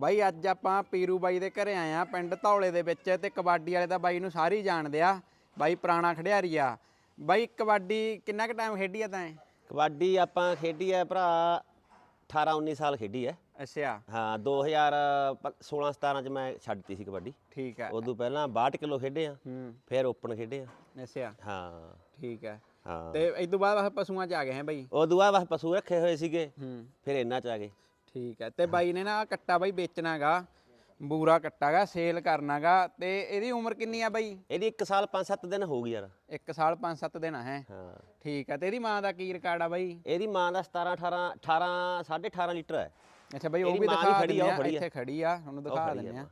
ਬਾਈ ਅੱਜ ਆਪਾਂ ਪੀਰੂ ਬਾਈ ਦੇ ਘਰੇ ਆਏ ਆ ਪਿੰਡ ਧੌਲੇ ਦੇ ਵਿੱਚ ਤੇ ਕਬੱਡੀ ਵਾਲੇ ਤਾਂ ਬਾਈ ਨੂੰ ਸਾਰੇ ਹੀ ਜਾਣਦੇ ਆ। ਬਾਈ ਪੁਰਾਣਾ ਖਿਡਾਰੀ ਆ। ਬਾਈ ਕਬੱਡੀ ਕਿੰਨਾ ਕੁ ਟਾਈਮ ਖੇਡੀ ਆ ਤੈਂ? ਕਬੱਡੀ ਆਪਾਂ ਖੇਡੀ ਹੈ ਭਰਾ 18 19 ਸਾਲ ਖੇਡੀ ਹੈ ਅੱਛਾ। ਹਾਂ 2016 17 ਚ ਮੈਂ ਛੱਡਤੀ ਸੀ ਕਬੱਡੀ। ਠੀਕ ਹੈ ਉਦੋਂ ਪਹਿਲਾਂ 62 ਕਿਲੋ ਖੇਡੇ ਆ ਹੂੰ। ਫਿਰ ਓਪਨ ਖੇਡੇ ਆ। ਅੱਛਾ। ਹਾਂ। ਠੀਕ ਹਾਂ। ਤੇ ਇਸ ਤੋਂ ਬਾਅਦ ਬਸ ਪਸ਼ੂਆਂ 'ਚ ਆ ਗਏ ਹੈ ਬਾਈ? ਉਦੋਂ ਬਾਅਦ ਬਸ ਪਸ਼ੂ ਰੱਖੇ ਹੋਏ ਸੀਗੇ ਹੂੰ। ਫਿਰ ਇਹਨਾਂ ਚ ਆ ਗਏ। ਠੀਕ ਹੈ। ਤੇ ਬਾਈ ਨੇ ਨਾ ਆਹ ਕੱਟਾ ਬਾਈ ਵੇਚਣਾਗਾ ਬੂਰਾ ਕੱਟਾਗਾ ਸੇਲ ਕਰਨਾਗਾ ਤੇ ਇਹਦੀ ਉਮਰ ਕਿੰਨੀ ਆ ਬਾਈ? ਇਹਦੀ 1 ਸਾਲ 5-7 ਦਿਨ ਹੋ ਗਈ ਯਾਰ। 1 ਸਾਲ 5-7 ਦਿਨ ਹੈ? ਹਾਂ। ਠੀਕ ਹੈ। ਤੇ ਇਹਦੀ ਮਾਂ ਦਾ ਕੀ ਰਿਕਾਰਡ ਆ ਬਾਈ? ਇਹਦੀ ਮਾਂ ਦਾ 17 18 18 18.5 ਲੀਟਰ ਹੈ। ਅੱਛਾ ਬਾਈ ਉਹ ਇਹਦੀ ਵੀ ਮਾਂ ਵੀ ਦਿਖਾ ਖੜੀ ਆ, ਦਿੰਦੇ ਉਹ ਆ ਖੜੀ ਆ। ਇੱਥੇ ਖੜੀ ਆ ਤੁਹਾਨੂੰ ਦਿਖਾ ਖੜੀ ਆ ਦਿੰਦੇ ਆ।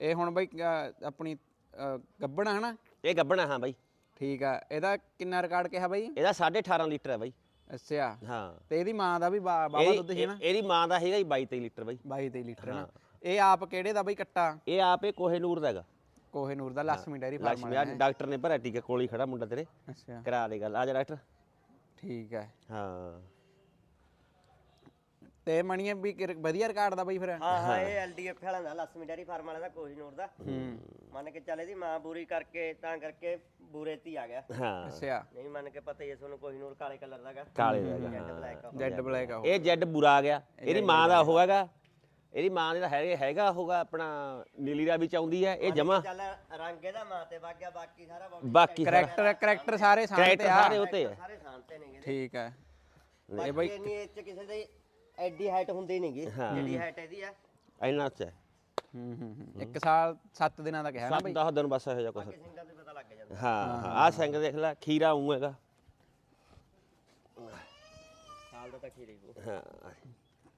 ਇਹ ਹੁਣ ਬਾਈ ਅ, ਆਪਣੀ ਅ, ਗੱਭਣ ਹਨਾ? ਇਹ ਗੱਬਣਾ ਹਾਂ ਬਾਈ। ਠੀਕ ਆ। ਇਹਦਾ ਕਿੰਨਾ ਰਿਕਾਰਡ ਕਿਹਾ ਬਾਈ? ਇਹਦਾ 18.5 ਲੀਟਰ ਹੈ ਬਾਈ। ਅੱਛਾ। ਹਾਂ। ਤੇ ਇਹਦੀ ਮਾਂ ਦਾ ਵੀ ਬਾਬਾ ਦੁੱਧ ਸੀ ਨਾ? ਇਹਦੀ ਮਾਂ ਦਾ ਹੈਗਾ ਜੀ 22 23 ਲੀਟਰ ਬਾਈ। 22 ਲੀਟਰ ਨਾ। ਇਹ ਆਪ ਕਿਹੜੇ ਦਾ ਬਈ ਕੱਟਾ? ਇਹ ਆਪ ਇਹ ਕੋਹੇਨੂਰ ਦਾ ਹੈਗਾ। ਕੋਹੇ ਨੂਰ ਦਾ ਲక్ష్ਮੀ ਡੈਰੀ ਫਾਰਮ ਲక్ష్ਮੀ ਆ ਡਾਕਟਰ ਨੇ ਭਰਾ ਟੀਕਾ ਕੋਲੀ ਖੜਾ ਮੁੰਡਾ ਤੇਰੇ। ਅੱਛਾ। ਕਰਾ ਦੇ ਗੱਲ। ਆ ਜਾ ਡਾਕਟਰ। ਠੀਕ ਹੈ। ਹਾਂ। ਤੇ ਮਣੀਏ ਵੀ ਕਿ- ਵਧੀਆ ਰਿਕਾਰਡ ਦਾ ਬਾਈ ਫਿਰ। ਹਾਂ ਹਾਂ ਇਹ ਐਲਡੀਐਫ ਵਾਲਾ ਦਾ ਲక్ష్ਮੀ ਡੈਰੀ ਫਾਰਮ ਵਾਲਾ ਦਾ ਕੋਹੀਨੂਰ ਦਾ। ਮੰਨ ਕੇ ਚੱਲ ਇਹਦੀ ਮਾਂ ਬੂਰੀ ਕਰਕੇ ਤਾਂ ਕਰਕੇ ਬੂਰੇ ਤੀ ਆ ਗਿਆ। ਹਾਂ। ਅੱਛਾ। ਨਹੀਂ ਮੰਨ ਕੇ ਪਤਾ ਹੀ ਹੈ ਤੁਹਾਨੂੰ ਕੋਹੀਨੂਰ ਕਾਲੇ ਕਲਰ ਦਾਗਾ ਕਾਲੇ ਦਾ ਹੈਗਾ ਜੈਡ ਬਲੈਕ ਆ ਜੈਡ ਬਲੈਕ ਆ ਉਹ। ਇਹ ਜੈਡ ਬੁਰਾ ਆ ਗਿਆ। ਇਹਦੀ ਮਾਂ ਦਾ ਉਹ ਹੈਗਾ। ਇਹਦੀ ਮਾਂ ਦੇ ਹੈਗੇ ਹੈਗਾ ਹੋਗਾ ਆਪਣਾ ਨੀਲੀ ਦਾ ਵਿੱਚ ਆਉਂਦੀ ਹੈ ਇਹ ਜਮਾ। ਚੱਲ ਰੰਗ ਇਹਦਾ ਮਾਂ ਤੇ ਵਗ ਗਿਆ ਬਾਕੀ ਸਾਰਾ ਬਾਕੀ ਬਾਕੀ ਸਾਰਾ- ਕਰੈਕਟਰ ਕਰੈਕਟਰ ਸਾਰੇ ਸਾਹਮਣੇ ਕਰੈਕਟਰ ਆ। ਸਾਰੇ ਉਤੇ ਹੈ ਸਾਰੇ ਸ਼ਾਂਤੇ ਨੇਗੇ। ਠੀਕ ਹੈ ਇਹ ਬਈ ਇੰਨੀ ਏਜ ਚ ਕਿਸੇ ਦੀ ਐਡੀ ਹਾਈਟ ਹੁੰਦੀ ਨਹੀਂਗੀ ਜਿਹੜੀ ਹਾਈਟ ਇਹਦੀ ਆ। ਇੰਨਾ ਚ ਹੈ। ਹੂੰ ਹੂੰ ਹੂੰ ਇੱਕ ਸਾਲ 7 ਦਿਨਾਂ ਦਾ ਕਿਹਾ ਨਾ ਸੱਤ ਦਸ ਦਿਨ ਬਸ ਇਹੋ ਜਿਹਾ ਕੁਛ। ਸਿੰਘਾਂ ਦੇ ਪਤਾ ਲੱਗ ਜਾਂਦਾ। ਹਾਂ ਹਾਂ। ਆਹ ਸਿੰਘ ਦੇਖ ਲੈ ਖੀਰਾ ਉਂ ਹੈਗਾ। ਸਾਲ ਦਾ ਤਾਂ ਖੀਰੇ ਕੋ ਹਾਂ।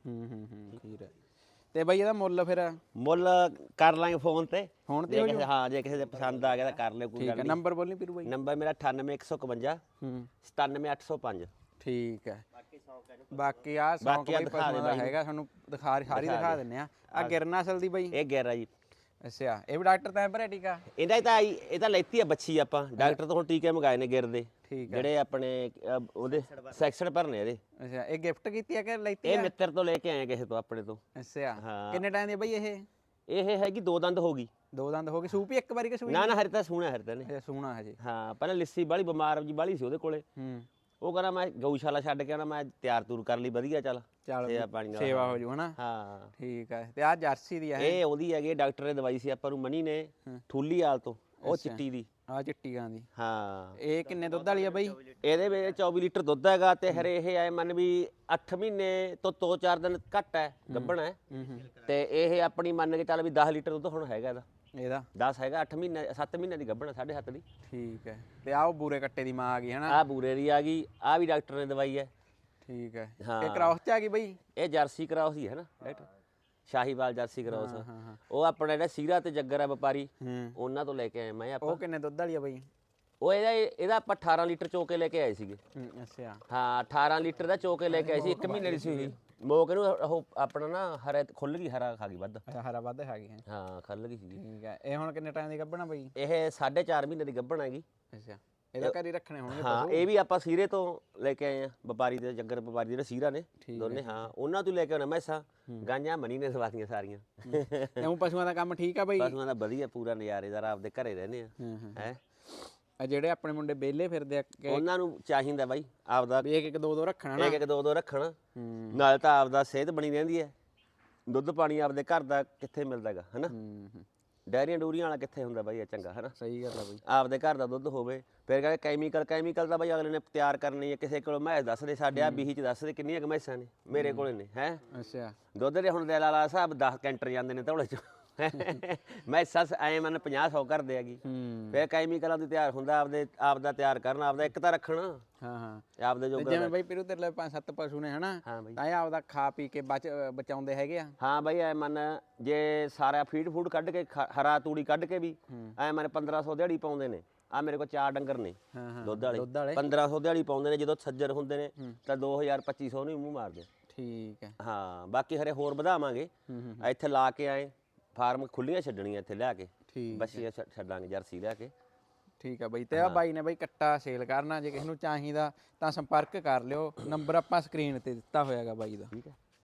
ਹੂੰ ਹੂੰ ਹੂੰ ਠੀਕ ਹੈ ਤੇ ਬਾਈ ਇਹਦਾ ਮੁੱਲ ਫਿਰ? ਮੁੱਲ ਕਰ ਲਾਂਗੇ ਫੋਨ ਤੇ। ਫੋਨ ਤੇ ਜੇ ਕਿਸੇ ਹਾਂ ਜੇ ਕਿਸੇ ਦੇ ਪਸੰਦ ਆ ਗਿਆ ਤਾਂ ਕਰ ਲਿਓ ਕੋਈ ਠੀਕ ਗੱਲ ਹੈ। ਨੰਬਰ ਬੋਲਨੀ ਪੀਰੂ ਬਾਈ। ਨੰਬਰ ਮੇਰਾ 98151 ਹੂੰ। 97805 ਠੀਕ ਹੈ। ਬਾਕੀ ਸੌਂਕ ਇਹਨੂੰ ਬਾਕੀ ਆ ਸੌਂਕ ਬਾਕੀ ਆਹ ਬਾਈ ਦਿਖਾ ਦੇ ਪਸ਼ੂਆਂ ਦਾ ਬਾਈ। ਹੈਗਾ ਤੁਹਾਨੂੰ ਦਿਖਾ ਸਾਰੀ ਦਿਖਾ ਦਿੰਨੇ ਆ ਆ ਗਿਰਨ ਅਸਲ ਦੀ ਬਾਈ। ਇਹ ਗੈਰਾ ਜੀ। ਅੱਛਾ ਇਹ ਵੀ ਡਾਕਟਰ ਤਾਂ ਭਰਿਆ ਟੀਕਾ? ਇਹਦਾ ਤਾਂ ਆਈ- ਇਹ ਤਾਂ ਲੈਤੀ ਆ ਬੱਚੀ ਆਪਾਂ। ਡਾਕਟਰ ਤੋਂ ਹੁਣ ਟੀਕੇ ਮੰਗਾਏ ਨੇ ਗਿਰਦੇ ਠੀਕ ਹੈ ਜਿਹੜੇ ਆਪਣੇ ਅਹ, ਉਹਦੇ ਸੈਕਸ਼ਨ ਭਰਨੇ ਇਹਦੇ। ਅੱਛਾ ਇਹ ਗਿਫਟ ਕੀਤੀ ਆ ਕਿ ਲੈਤੀ ਇਹ ਆ? ਮਿੱਤਰ ਤੋਂ ਲੈ ਕੇ ਆਏ ਕਿਸੇ ਤੋਂ ਆਪਣੇ ਤੋਂ। ਅੱਛਾ ਹਾਂ। ਕਿੰਨੇ ਟਾਈਮ ਦੀ ਆ ਬਾਈ ਇਹ? ਇਹ ਹੈਗੀ ਦੋ ਦੰਦ ਹੋ ਗਈ। ਦੋ ਦੰਦ ਹੋ ਗਏ। ਸੂਪ ਹੀ ਇੱਕ ਵਾਰੀ ਕਿ ਸੂਈ? ਨਾ ਨਾ ਹਰੇ ਤਾਂ ਸੋਹਣਾ ਹਰਦਾ ਨੇ ਇਹ ਸੂਣਾ ਹਜੇ। ਹਾਂ ਪਹਿਲਾਂ ਲਿੱਸੀ ਬਾਲੀ ਬਿਮਾਰ ਜੀ ਬਾਲੀ ਸੀ ਉਹਦੇ ਕੋਲੇ। ਹੂੰ। ਉਹ ਕਹਿੰਦਾ ਮੈਂ ਗਊਸ਼ਾਲਾ ਛੱਡ ਕੇ ਆਣਾ ਮੈਂ ਤਿਆਰ ਤੂਰ ਕਰ ਲਈ ਵਧੀਆ ਚੱਲ। ਚੱਲ ਸੇਵਾ ਪਾਣੀ ਨਾਲ। ਸੇਵਾ ਹੋ ਜੂ ਹਨਾ? ਹਾਂ। ਠੀਕ ਹੈ ਤੇ ਆ ਜਰਸੀ ਦੀ ਆ ਇਹ? ਉਹਦੀ ਹੈਗੀ ਡਾਕਟਰ ਨੇ ਦਵਾਈ ਸੀ ਆਪਾਂ ਨੂੰ ਮਨੀ ਨੇ ਠੂਲੀ ਆਲ ਤੋਂ ਉਹ ਚਿੱਟੀ ਦੀ। ਆ ਚਿੱਟੀ ਗਾਂ ਦੀ। ਹਾਂ। ਇਹ ਕਿੰਨੇ ਦੁੱਧ ਵਾਲੀ ਆ ਬਾਈ? ਇਹਦੇ ਵਿੱਚ 24 ਲੀਟਰ ਦੁੱਧ ਹੈਗਾ ਤੇ ਹਰੇ ਇਹ ਆਏ ਮੰਨ ਵੀ 8 ਮਹੀਨੇ ਤੋਂ 2-4 ਦਿਨ ਘੱਟ ਹੈ ਗੱਭਣ ਹੈ। ਹੂੰ ਹੂੰ। ਤੇ ਇਹ ਆਪਣੀ ਮੰਨ ਕੇ ਚੱਲ ਵੀ 10 ਲੀਟਰ ਦੁੱਧ ਹੁਣ ਹੈਗਾ ਇਹਦਾ। ਇਹਦਾ। 10 ਹੈਗਾ 8 ਮਹੀਨੇ 7 ਮਹੀਨੇ ਦੀ ਗੱਭਣ 7.5 ਦੀ। ਠੀਕ ਹੈ। ਤੇ ਆ ਉਹ ਬੂਰੇ ਕੱਟੇ ਦੀ ਮਾਂ ਆ ਗਈ ਹਨਾ? ਆਹ ਬੂਰੇ ਦੀ ਆ ਗਈ ਆਹ ਵੀ ਡਾਕਟਰ ਨੇ ਦਵਾਈ ਹੈ। ਠੀਕ ਹੈ। ਹਾਂ। ਇਹ ਕ੍ਰਾਸ ਚ ਆ ਗਈ ਬਾਈ? ਇਹ ਜਰਸੀ ਕਰਾਉਸ ਹੀ ਹੈ ਨਾ ਡਾਕਟਰ ਸ਼ਾਹੀਵਾਲ ਜਰਸੀ ਕਰਾਉਸ। ਉਹ ਆਪਣਾ ਜਿਹੜਾ ਸੀਰਾ ਤੇ ਜੱਗਰ ਹੈ ਵਪਾਰੀ ਹੂੰ। ਉਹਨਾਂ ਤੋਂ ਲੈ ਕੇ ਆਏ ਮੈਂ ਆਪਾਂ। ਉਹ ਕਿੰਨੇ ਦੁੱਧ ਵਾਲੀ ਆ ਬਾਈ? ਉਹ ਇਹਦਾ ਇਹਦਾ ਆਪਾਂ 18 ਲੀਟਰ ਚੋਕੇ ਲੈ ਕੇ ਆਏ ਸੀਗੇ। ਹੂੰ ਅੱਛਾ। ਹਾਂ 18 ਲੀਟਰ ਦਾ ਚੋਕੇ ਲੈ ਕੇ ਆਏ ਸੀ 1 ਮਹੀਨੇ ਦੀ ਸੀ ਮੋਕ ਨੂੰ ਉਹ ਆਪਣਾ ਨਾ ਹਰੇ ਖੁੱਲ ਗਈ ਹਰਾ ਖਾ ਗਈ ਵੱਧ। ਅੱਛਾ ਹਰਾ ਵੱਧ ਹੈਗੀ ਹੈ ਹਾਂ ਖੁੱਲ ਗਈ ਸੀਗੀ। ਠੀਕ ਹੈ ਇਹ ਹੁਣ ਕਿੰਨੇ ਟਾਈਮ ਦੀ ਗੱਭਣਾ ਬਾਈ? ਇਹ 4.5 ਮਹੀਨੇ ਦੀ ਗੱਭਣ ਹੈਗੀ। ਅੱਛਾ। ਇਹਦਾ ਘਰ ਹੀ ਰੱਖਣੇ ਹੋਣਗੇ ਹਾਂ ਇਹ ਵੀ ਆਪਾਂ ਸੀਰੇ ਤੋਂ ਲੈ ਕੇ ਆਏ ਆ। ਵਪਾਰੀ ਦੇ ਜੱਗਰ ਵਪਾਰੀ ਜਿਹੜੇ ਸੀਰਾ ਨੇ ਦੋਨੇ ਹਾਂ ਉਹਨਾਂ ਤੋਂ ਲੈ ਕੇ ਆਉਣਾ ਮੈਸਾਂ। ਗਾਂਆਂ ਮਨੀ ਨੇ ਸਵਾਤੀਆਂ ਸਾਰੀਆਂ। ਉਹ ਪਸ਼ੂਆਂ ਦਾ ਕੰਮ ਠੀਕ ਆ ਬਾਈ? ਪਸ਼ੂਆਂ ਦਾ ਵਧੀਆ ਪੂਰਾ ਨਜ਼ਾਰੇਦਾਰ ਆਪਦੇ ਘਰੇ ਰਹਿੰਦੇ ਆ। ਹੈ? ਆ ਜਿਹੜੇ ਆਪਣੇ ਮੁੰਡੇ ਬੇਲੇ ਫਿਰਦੇ ਆ ਕਿ ਉਹਨਾਂ ਨੂੰ ਚਾਹੀਦਾ ਬਾਈ ਆਪਦਾ ਵੀ ਇੱਕ ਇੱਕ ਦੋ ਦੋ ਰੱਖਣਾ ਨਾ। ਇੱਕ ਇੱਕ ਦੋ ਦੋ ਰੱਖਣ। ਹੂੰ। ਨਾਲ ਤਾਂ ਆਪਦਾ ਸਿਹਤ ਬਣੀ ਰਹਿੰਦੀ ਹੈ ਦੁੱਧ ਪਾਣੀ ਆਪਦੇ ਘਰ ਦਾ ਕਿੱਥੇ ਮਿਲਦਾਗਾ ਹਨਾ? ਹੂੰ ਹੂੰ। ਡੈਰੀਆਂ ਡੂਰੀਆਂ ਵਾਲਾ ਕਿੱਥੇ ਹੁੰਦਾ ਬਾਈ ਇਹ ਚੰਗਾ ਹਨਾ? ਸਹੀ ਗੱਲ ਆ ਬਾਈ। ਆਪਦੇ ਘਰ ਦਾ ਦੁੱਧ ਹੋਵੇ ਫਿਰ ਕਹਿੰਦੇ ਕੈਮੀਕਲ ਕੈਮੀਕਲ ਦਾ ਬਾਈ ਅਗਲੇ ਨੇ ਤਿਆਰ ਕਰਨੀ ਹੈ ਕਿਸੇ ਕੋਲ ਮੈਸ ਦੱਸ ਦੇ ਸਾਡੇ ਆ ਬੀਹੀ ਚ ਦੱਸ ਦੇ ਕਿੰਨੀਆਂ ਕੁ ਮੈਸਾਂ ਨੇ ਮੇਰੇ ਕੋਲੇ ਨੇ ਹੈ? ਅੱਛਾ। ਦੁੱਧ ਦੇ ਹੁਣ ਦੇ ਲਾਲਾ ਸਾਹਿਬ 10 ਕੈਂਟਰ ਜਾਂਦੇ ਨੇ ਧੌਲੇ ਚ। ਮੈਸਾਂ ਐ ਮਨ 50 100 ਕਰਦੇ ਹੈਗੀ। ਹੂੰ। ਫਿਰ ਕੈਮੀਕਲਾਂ ਦੀ ਤਿਆਰ ਹੁੰਦਾ ਆਪਦੇ ਆਪਦਾ ਤਿਆਰ ਕਰਨਾ ਆਪਦਾ ਇੱਕ ਤਾਂ ਰੱਖਣਾ। ਹਾਂ ਹਾਂ। ਤੇ ਆਪਦੇ ਤੇ ਜੋਗਾ ਜਿਵੇਂ ਬਾਈ ਪੀਰੂ ਤੇਰੇ ਲਈ ਪੰਜ ਸੱਤ ਪਸ਼ੂ ਨੇ ਹਨਾ? ਹਾਂ ਬਾਈ। ਤਾਂ ਇਹ ਆਪਦਾ ਖਾ ਪੀ ਕੇ ਬਚ ਬਚਾਉਂਦੇ ਹੈਗੇ ਆ। ਹਾਂ ਬਾਈ ਐ ਮਨ ਜੇ ਸਾਰਾ ਫੀਡ ਫੂਡ ਕੱਢ ਕੇ ਖ- ਹਰਾ ਤੂੜੀ ਕੱਢ ਕੇ ਵੀ ਐ ਮਨ 1500 ਦਿਹਾੜੀ ਪਾਉਂਦੇ ਨੇ। ਆ ਮੇਰੇ ਕੋਲ ਚਾਰ ਡੰਗਰ ਨੇ ਹਾਂ ਹਾਂ। ਦੁੱਧ ਵਾਲੇ। ਦੁੱਧ ਵਾਲੇ। 1500 ਦਿਹਾੜੀ ਪਾਉਂਦੇ ਨੇ ਜਦੋਂ ਸੱਜਰ ਹੁੰਦੇ ਨੇ ਤਾਂ 2000 2500 ਨੂੰ ਹੀ ਮੂੰਹ ਮਾਰਦੇ। ਠੀਕ ਹੈ। ਹਾਂ ਬਾਕੀ ਹਰੇ ਹੋਰ ਵਧਾਵਾਂਗੇ। ਹੂੰ। ਇੱਥੇ ਲਾ ਕੇ ਆਏ। ਫਾਰਮ ਖੁੱਲੀਆਂ ਛੱਡਣੀਆਂ ਇੱਥੇ ਲਿਆ ਕੇ ਠੀਕ ਬੱਚੀਆਂ ਛੱਡ- ਛੱਡਾਂਗੇ ਜਰਸੀ ਲਿਆ ਕੇ। ਠੀਕ ਆ ਬਾਈ ਤੇ ਆ ਬਾਈ ਨੇ ਬਾਈ ਕੱਟਾ ਸੇਲ ਕਰਨਾ ਜੇ ਕਿਸੇ ਨੂੰ ਚਾਹੀਦਾ ਤਾਂ ਸੰਪਰਕ ਕਰ ਲਿਓ ਨੰਬਰ ਆਪਾਂ ਸਕਰੀਨ ਤੇ ਦਿੱਤਾ ਹੋਇਆਗਾ ਬਾਈ ਦਾ। ਠੀਕ ਹੈ।